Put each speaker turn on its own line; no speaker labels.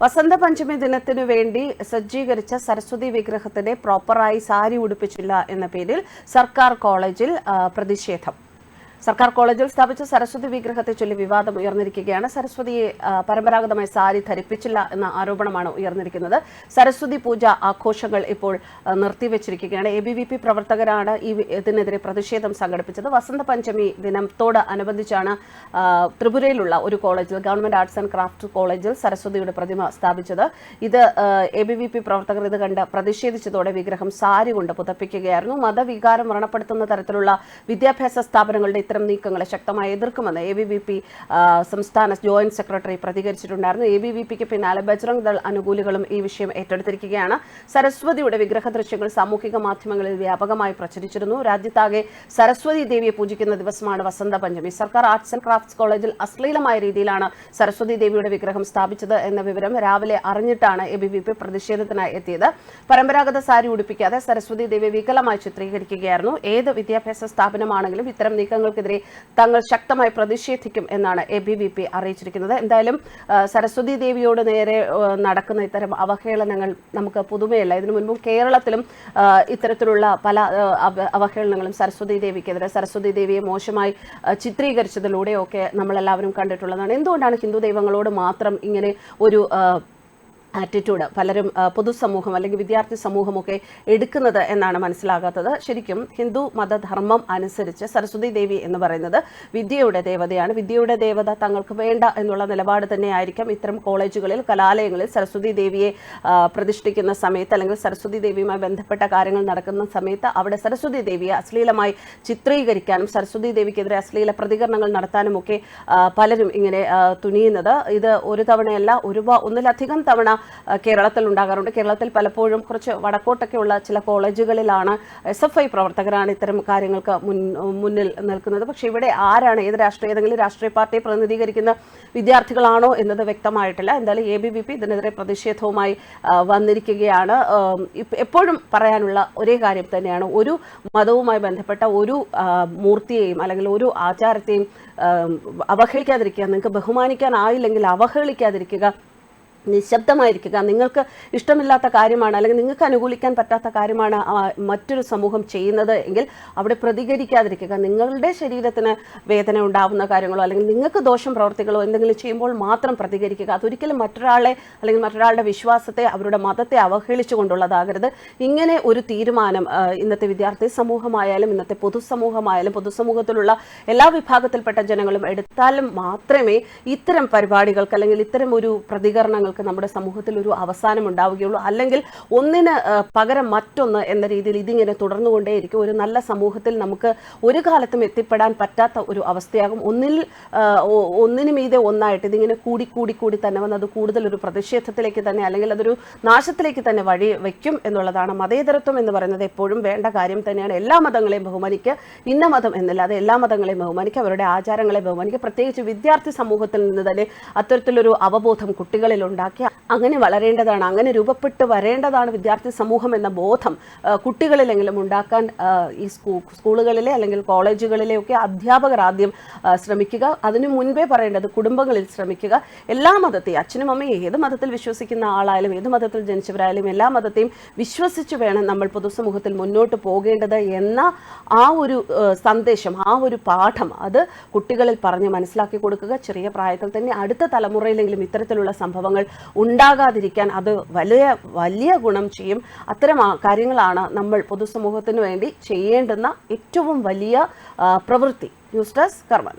വസന്ത പഞ്ചമി ദിനത്തിനു വേണ്ടി സജ്ജീകരിച്ച സരസ്വതി വിഗ്രഹത്തിന് പ്രോപ്പറായി സാരി ഉടുപ്പിച്ചില്ല എന്ന പേരിൽ സർക്കാർ കോളേജിൽ പ്രതിഷേധം. സർക്കാർ കോളേജിൽ സ്ഥാപിച്ച സരസ്വതി വിഗ്രഹത്തെ ചൊല്ലി വിവാദം ഉയർന്നിരിക്കുകയാണ്. സരസ്വതിയെ പരമ്പരാഗതമായി സാരി ധരിപ്പിച്ചില്ല എന്ന ആരോപണമാണ് ഉയർന്നിരിക്കുന്നത്. സരസ്വതി പൂജ ആഘോഷങ്ങൾ ഇപ്പോൾ നിർത്തിവച്ചിരിക്കുകയാണ്. എ ബി വി പി പ്രവർത്തകരാണ് ഈ ഇതിനെതിരെ പ്രതിഷേധം സംഘടിപ്പിച്ചത്. വസന്ത പഞ്ചമി ദിനത്തോട് അനുബന്ധിച്ചാണ് ത്രിപുരയിലുള്ള ഒരു കോളേജിൽ ഗവൺമെന്റ് ആർട്സ് ആൻഡ് ക്രാഫ്റ്റ് കോളേജിൽ സരസ്വതിയുടെ പ്രതിമ സ്ഥാപിച്ചത്. ഇത് എ ബി വി പി പ്രവർത്തകർ ഇത് കണ്ട് പ്രതിഷേധിച്ചതോടെ വിഗ്രഹം സാരി കൊണ്ട് പുതപ്പിക്കുകയായിരുന്നു. മതവികാരം വ്രണപ്പെടുത്തുന്ന തരത്തിലുള്ള വിദ്യാഭ്യാസ സ്ഥാപനങ്ങളുടെ നീക്കങ്ങളെ ശക്തമായി എതിർക്കുമെന്ന് എ ബി വി പി സംസ്ഥാന ജോയിന്റ് സെക്രട്ടറി പ്രതികരിച്ചിട്ടുണ്ടായിരുന്നു. എ ബി വി പിക്ക് പിന്നാലെ ബജ്രംഗ് ദൾ അനുകൂലികളും ഈ വിഷയം ഏറ്റെടുത്തിരിക്കുകയാണ്. സരസ്വതിയുടെ വിഗ്രഹ ദൃശ്യങ്ങൾ സാമൂഹിക മാധ്യമങ്ങളിൽ വ്യാപകമായി പ്രചരിച്ചിരുന്നു. രാജ്യത്താകെ സരസ്വതി ദേവിയെ പൂജിക്കുന്ന ദിവസമാണ് വസന്ത പഞ്ചമി. സർക്കാർ ആർട്സ് ആൻഡ് ക്രാഫ്റ്റ്സ് കോളേജിൽ അശ്ലീലമായ രീതിയിലാണ് സരസ്വതി ദേവിയുടെ വിഗ്രഹം സ്ഥാപിച്ചത് എന്ന വിവരം രാവിലെ അറിഞ്ഞിട്ടാണ് എ ബി വി പി പ്രതിഷേധത്തിനായി എത്തിയത്. പരമ്പരാഗത സാരി ഉടുപ്പിക്കാതെ സരസ്വതി ദേവിയെ വികലമായി ചിത്രീകരിക്കുകയായിരുന്നു. ഏത് വിദ്യാഭ്യാസ സ്ഥാപനമാണെങ്കിലും ഇത്തരം നീക്കങ്ങൾക്കെതിരെ തങ്ങൾ ശക്തമായി പ്രതിഷേധിക്കും എന്നാണ് എ ബി വി പി അറിയിച്ചിരിക്കുന്നത്. എന്തായാലും സരസ്വതി ദേവിയോട് നേരെ നടക്കുന്ന ഇത്തരം അവഹേളനങ്ങൾ നമുക്ക് പുതുമയല്ല. ഇതിനു മുൻപും കേരളത്തിലും ഇത്തരത്തിലുള്ള പല അവഹേളനങ്ങളും സരസ്വതി ദേവിക്കെതിരെ സരസ്വതി ദേവിയെ മോശമായി ചിത്രീകരിച്ചതിലൂടെയൊക്കെ നമ്മളെല്ലാവരും കണ്ടിട്ടുള്ളതാണ്. എന്തുകൊണ്ടാണ് ഹിന്ദു ദൈവങ്ങളോട് മാത്രം ഇങ്ങനെ ഒരു ആറ്റിറ്റ്യൂഡ് പലരും പൊതുസമൂഹം അല്ലെങ്കിൽ വിദ്യാർത്ഥി സമൂഹമൊക്കെ എടുക്കുന്നത് എന്നാണ് മനസ്സിലാകാത്തത്. ശരിക്കും ഹിന്ദു മതധർമ്മം അനുസരിച്ച് സരസ്വതി ദേവി എന്ന് പറയുന്നത് വിദ്യയുടെ ദേവതയാണ്. വിദ്യയുടെ ദേവത തങ്ങൾക്ക് വേണ്ട എന്നുള്ള നിലപാട് തന്നെയായിരിക്കാം ഇത്തരം കോളേജുകളിൽ കലാലയങ്ങളിൽ സരസ്വതി ദേവിയെ പ്രതിഷ്ഠിക്കുന്ന സമയത്ത് അല്ലെങ്കിൽ സരസ്വതി ദേവിയുമായി ബന്ധപ്പെട്ട കാര്യങ്ങൾ നടക്കുന്ന സമയത്ത് അവിടെ സരസ്വതി ദേവിയെ അശ്ലീലമായി ചിത്രീകരിക്കാനും സരസ്വതി ദേവിക്കെതിരെ അശ്ലീല പ്രതികരണങ്ങൾ നടത്താനുമൊക്കെ പലരും ഇങ്ങനെ തുനിയുന്നത്. ഇത് ഒരു തവണയല്ല ഒരുപാട് ഒന്നിലധികം തവണ കേരളത്തിൽ ഉണ്ടാകാറുണ്ട്. കേരളത്തിൽ പലപ്പോഴും കുറച്ച് വടക്കോട്ടൊക്കെ ഉള്ള ചില കോളേജുകളിലാണ് എസ് എഫ് ഐ പ്രവർത്തകരാണ് ഇത്തരം കാര്യങ്ങൾക്ക് മുന്നിൽ നിൽക്കുന്നത്. പക്ഷേ ഇവിടെ ആരാണ് ഏത് രാഷ്ട്രീയ ഏതെങ്കിലും രാഷ്ട്രീയ പാർട്ടിയെ പ്രതിനിധീകരിക്കുന്ന വിദ്യാർത്ഥികളാണോ എന്നത് വ്യക്തമായിട്ടില്ല. എന്തായാലും എ ബി വി പി ഇതിനെതിരെ പ്രതിഷേധവുമായി വന്നിരിക്കുകയാണ്. എപ്പോഴും പറയാനുള്ള ഒരേ കാര്യം തന്നെയാണ്. ഒരു മതവുമായി ബന്ധപ്പെട്ട ഒരു മൂർത്തിയെയും അല്ലെങ്കിൽ ഒരു ആചാരത്തെയും അവഹേളിക്കാതിരിക്കുക. നിങ്ങൾക്ക് ബഹുമാനിക്കാനായില്ലെങ്കിൽ അവഹേളിക്കാതിരിക്കുക. നിശബ്ദമായിരിക്കുക. നിങ്ങൾക്ക് ഇഷ്ടമില്ലാത്ത കാര്യമാണ് അല്ലെങ്കിൽ നിങ്ങൾക്ക് അനുകൂലിക്കാൻ പറ്റാത്ത കാര്യമാണ് മറ്റൊരു സമൂഹം ചെയ്യുന്നത് എങ്കിൽ അവിടെ പ്രതികരിക്കാതിരിക്കുക. നിങ്ങളുടെ ശരീരത്തിന് വേദന ഉണ്ടാവുന്ന കാര്യങ്ങളോ അല്ലെങ്കിൽ നിങ്ങൾക്ക് ദോഷം പ്രവർത്തികളോ എന്തെങ്കിലും ചെയ്യുമ്പോൾ മാത്രം പ്രതികരിക്കുക. അതൊരിക്കലും മറ്റൊരാളെ അല്ലെങ്കിൽ മറ്റൊരാളുടെ വിശ്വാസത്തെ അവരുടെ മതത്തെ അവഹേളിച്ചുകൊണ്ടുള്ളതാകരുത്. ഇങ്ങനെ ഒരു തീരുമാനം ഇന്നത്തെ വിദ്യാർത്ഥി സമൂഹമായാലും ഇന്നത്തെ പൊതുസമൂഹമായാലും പൊതുസമൂഹത്തിലുള്ള എല്ലാ വിഭാഗത്തിൽപ്പെട്ട ജനങ്ങളും എടുത്താലും മാത്രമേ ഇത്തരം പരിപാടികൾക്ക് അല്ലെങ്കിൽ ഇത്തരം ഒരു പ്രതികരണങ്ങൾക്ക് നമ്മുടെ സമൂഹത്തിൽ ഒരു അവസാനം ഉണ്ടാവുകയുള്ളൂ അല്ലെങ്കിൽ ഒന്നിന് പകരം മറ്റൊന്ന് എന്ന രീതിയിൽ ഇതിങ്ങനെ തുടർന്നുകൊണ്ടേയിരിക്കും. ഒരു നല്ല സമൂഹത്തിൽ നമുക്ക് ഒരു കാലത്തും എത്തിപ്പെടാൻ പറ്റാത്ത ഒരു അവസ്ഥയാകും. ഒന്നിൽ ഒന്നിനു മീതെ ഒന്നായിട്ട് ഇതിങ്ങനെ കൂടി കൂടി കൂടി തന്നെ വന്ന് അത് കൂടുതൽ ഒരു പ്രതിഷേധത്തിലേക്ക് തന്നെ അല്ലെങ്കിൽ അതൊരു നാശത്തിലേക്ക് തന്നെ വഴി വയ്ക്കും എന്നുള്ളതാണ് മതേതരത്വം എന്ന് പറയുന്നത് എപ്പോഴും വേണ്ട കാര്യം തന്നെയാണ്. എല്ലാ മതങ്ങളെയും ബഹുമാനിക്കുക. ഇന്ന മതം എന്നല്ലാതെ എല്ലാ മതങ്ങളെയും ബഹുമാനിക്കുക. അവരുടെ ആചാരങ്ങളെ ബഹുമാനിക്കുക. പ്രത്യേകിച്ച് വിദ്യാർത്ഥി സമൂഹത്തിൽ നിന്ന് തന്നെ അത്തരത്തിലൊരു അവബോധം കുട്ടികളിൽ ഉണ്ടാക്കി അങ്ങനെ വളരേണ്ടതാണ് അങ്ങനെ രൂപപ്പെട്ട് വരേണ്ടതാണ് വിദ്യാർത്ഥി സമൂഹം എന്ന ബോധം കുട്ടികളിലെങ്കിലും ഉണ്ടാക്കാൻ ഈ സ്കൂ സ്കൂളുകളിലെ അല്ലെങ്കിൽ കോളേജുകളിലെ ഒക്കെ അധ്യാപകർ ആദ്യം ശ്രമിക്കുക. അതിനു മുൻപേ പറയേണ്ടത് കുടുംബങ്ങളിൽ ശ്രമിക്കുക. എല്ലാ മതത്തെയും അച്ഛനും അമ്മയും ഏത് മതത്തിൽ വിശ്വസിക്കുന്ന ആളായാലും ഏത് മതത്തിൽ ജനിച്ചവരായാലും എല്ലാ മതത്തെയും വിശ്വസിച്ച് വേണം നമ്മൾ പൊതുസമൂഹത്തിൽ മുന്നോട്ട് പോകേണ്ടത് എന്ന ആ ഒരു സന്ദേശം ആ ഒരു പാഠം അത് കുട്ടികളിൽ പറഞ്ഞ് മനസ്സിലാക്കി കൊടുക്കുക. ചെറിയ പ്രായത്തിൽ തന്നെ അടുത്ത തലമുറയിലെങ്കിലും ഇത്തരത്തിലുള്ള സംഭവങ്ങൾ ഉണ്ടാകാതിരിക്കാൻ അത് വലിയ വലിയ ഗുണം ചെയ്യും. അത്തരം കാര്യങ്ങളാണ് നമ്മൾ പൊതുസമൂഹത്തിന് വേണ്ടി ചെയ്യേണ്ടുന്ന ഏറ്റവും വലിയ പ്രവൃത്തി. ന്യൂസ് ഡെസ്ക് കർമ്മ